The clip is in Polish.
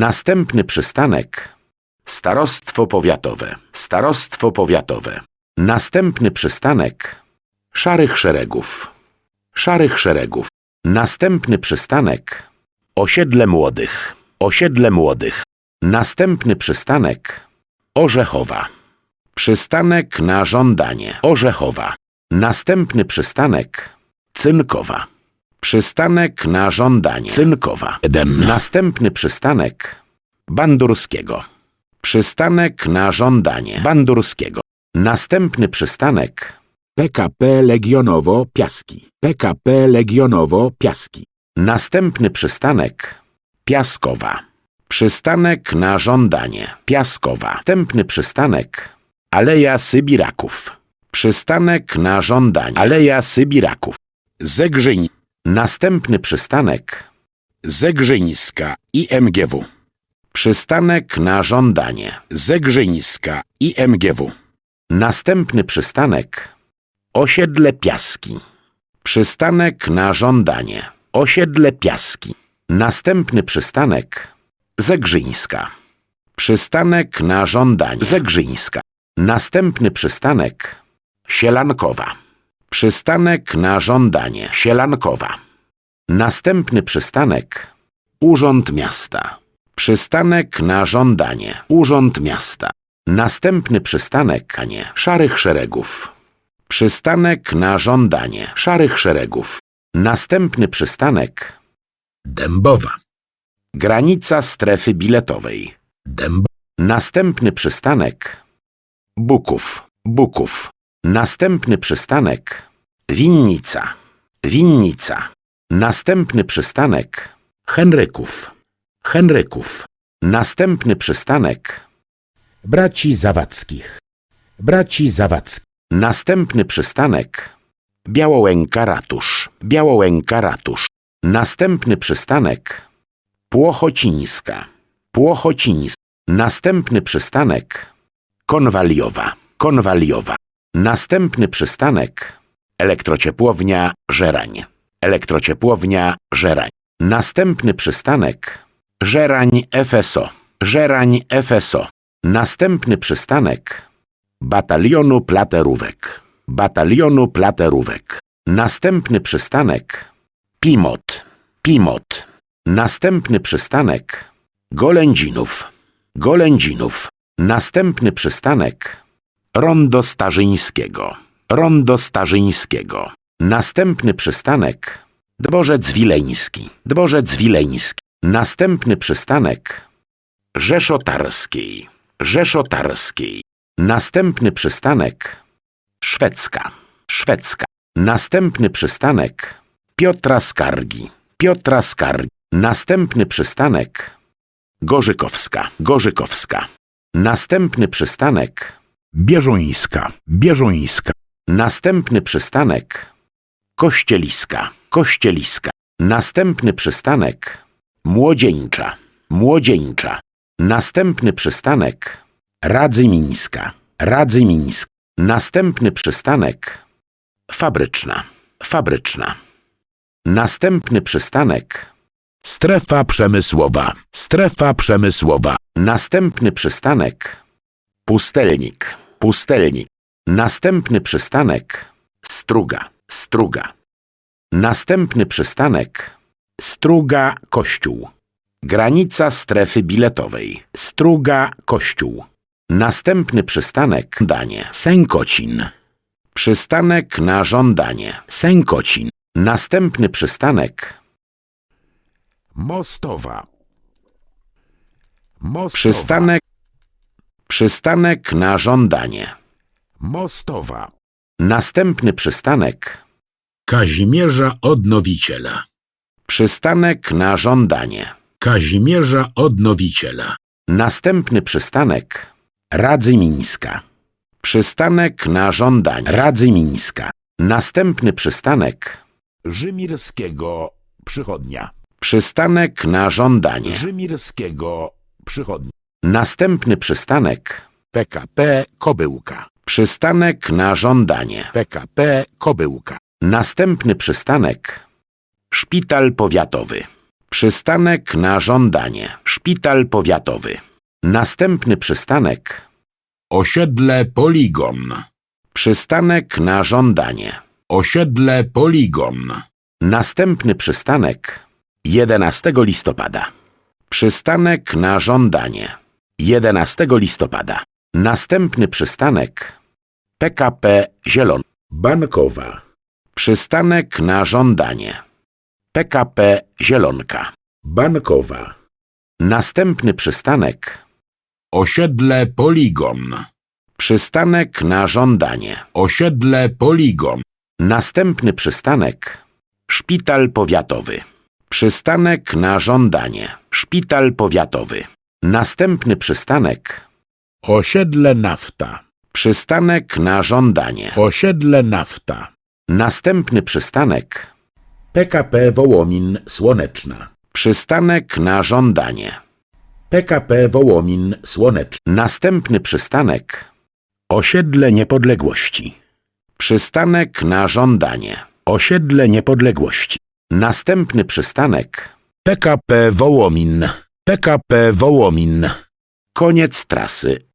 Następny przystanek. Starostwo powiatowe. Starostwo powiatowe. Następny przystanek. Szarych szeregów. Szarych szeregów. Następny przystanek. Osiedle młodych. Osiedle młodych. Następny przystanek. Orzechowa. Przystanek na żądanie. Orzechowa. Następny przystanek. Cynkowa. Przystanek na żądanie. Cynkowa. Następny przystanek. Bandurskiego. Przystanek na żądanie. Bandurskiego. Następny przystanek. PKP Legionowo Piaski. PKP Legionowo Piaski. Następny przystanek. Piaskowa. Przystanek na żądanie. Piaskowa. Następny przystanek. Aleja Sybiraków. Przystanek na żądanie. Aleja Sybiraków. Zegrzyń. Następny przystanek. Zegrzyńska IMGW. Przystanek na żądanie. Zegrzyńska IMGW. Następny przystanek. Osiedle Piaski. Przystanek na żądanie. Osiedle Piaski. Następny przystanek. Zegrzyńska. Przystanek na żądanie. Zegrzyńska. Następny przystanek. Sielankowa. Przystanek na żądanie. Sielankowa. Następny przystanek. Urząd Miasta. Przystanek na żądanie. Urząd Miasta. Następny przystanek. A nie. Szarych Szeregów. Przystanek na żądanie. Szarych Szeregów. Następny przystanek. Dębowa. Granica strefy biletowej. Dęb. Następny przystanek. Buków. Buków. Następny przystanek. Winnica. Winnica. Następny przystanek. Henryków. Henryków. Następny przystanek. Braci Zawackich. Braci Zawackich. Następny przystanek. Białołęka Ratusz. Białołęka Ratusz. Następny przystanek. Płochocińska. Płochocińska. Następny przystanek. Konwaliowa. Konwaliowa. Następny przystanek. Elektrociepłownia Żerań. Elektrociepłownia Żerań. Następny przystanek. Żerań FSO. Żerań FSO. Następny przystanek. Batalionu Platerówek. Batalionu Platerówek. Następny przystanek. Pimot. Pimot. Następny przystanek. Golędzinów. Golędzinów. Następny przystanek. Rondo Starzyńskiego. Rondo Starzyńskiego. Następny przystanek. Dworzec Wileński. Dworzec Wileński. Następny przystanek. Rzeszotarskiej. Rzeszotarskiej. Następny przystanek. Szwedzka. Szwedzka. Następny przystanek. Piotra Skargi. Piotra Skargi. Następny przystanek. Gorzykowska. Gorzykowska. Następny przystanek. Bieżuńska. Bieżuńska. Następny przystanek. Kościeliska. Kościeliska. Następny przystanek. Młodzieńcza. Młodzieńcza. Następny przystanek. Radzymińska. Radzymińska. Następny przystanek. Fabryczna. Fabryczna. Następny przystanek. Strefa przemysłowa. Strefa przemysłowa. Następny przystanek. Pustelnik. Pustelnik. Następny przystanek. Struga. Struga. Następny przystanek. Struga Kościół. Granica strefy biletowej. Struga Kościół. Następny przystanek. Danie. Sękocin. Przystanek na żądanie. Sękocin. Następny przystanek. Mostowa. Mostowa. Przystanek. Przystanek na żądanie. Mostowa. Następny przystanek. Kazimierza Odnowiciela. Przystanek na żądanie. Kazimierza Odnowiciela. Następny przystanek. Radzymińska. Przystanek na żądanie. Radzymińska. Następny przystanek. Rzymirskiego Przychodnia. Przystanek na żądanie. Rzymirskiego Przychodnia. Następny przystanek. PKP Kobyłka. Przystanek na żądanie. PKP Kobyłka. Następny przystanek. Szpital powiatowy. Przystanek na żądanie. Szpital powiatowy. Następny przystanek. Osiedle Poligon. Przystanek na żądanie. Osiedle Poligon. Następny przystanek. 11 listopada. Przystanek na żądanie. 11 listopada. Następny przystanek. PKP Zielon. Bankowa. Przystanek na żądanie. PKP Zielonka. Bankowa. Następny przystanek. Osiedle Poligon. Przystanek na żądanie. Osiedle Poligon. Następny przystanek. Szpital powiatowy. Przystanek na żądanie. Szpital powiatowy. Następny przystanek. Osiedle Nafta. Przystanek na żądanie. Osiedle Nafta. Następny przystanek. PKP Wołomin Słoneczna. Przystanek na żądanie. PKP Wołomin Słoneczna. Następny przystanek. Osiedle Niepodległości. Przystanek na żądanie. Osiedle Niepodległości. Następny przystanek. PKP Wołomin. PKP Wołomin. Koniec trasy.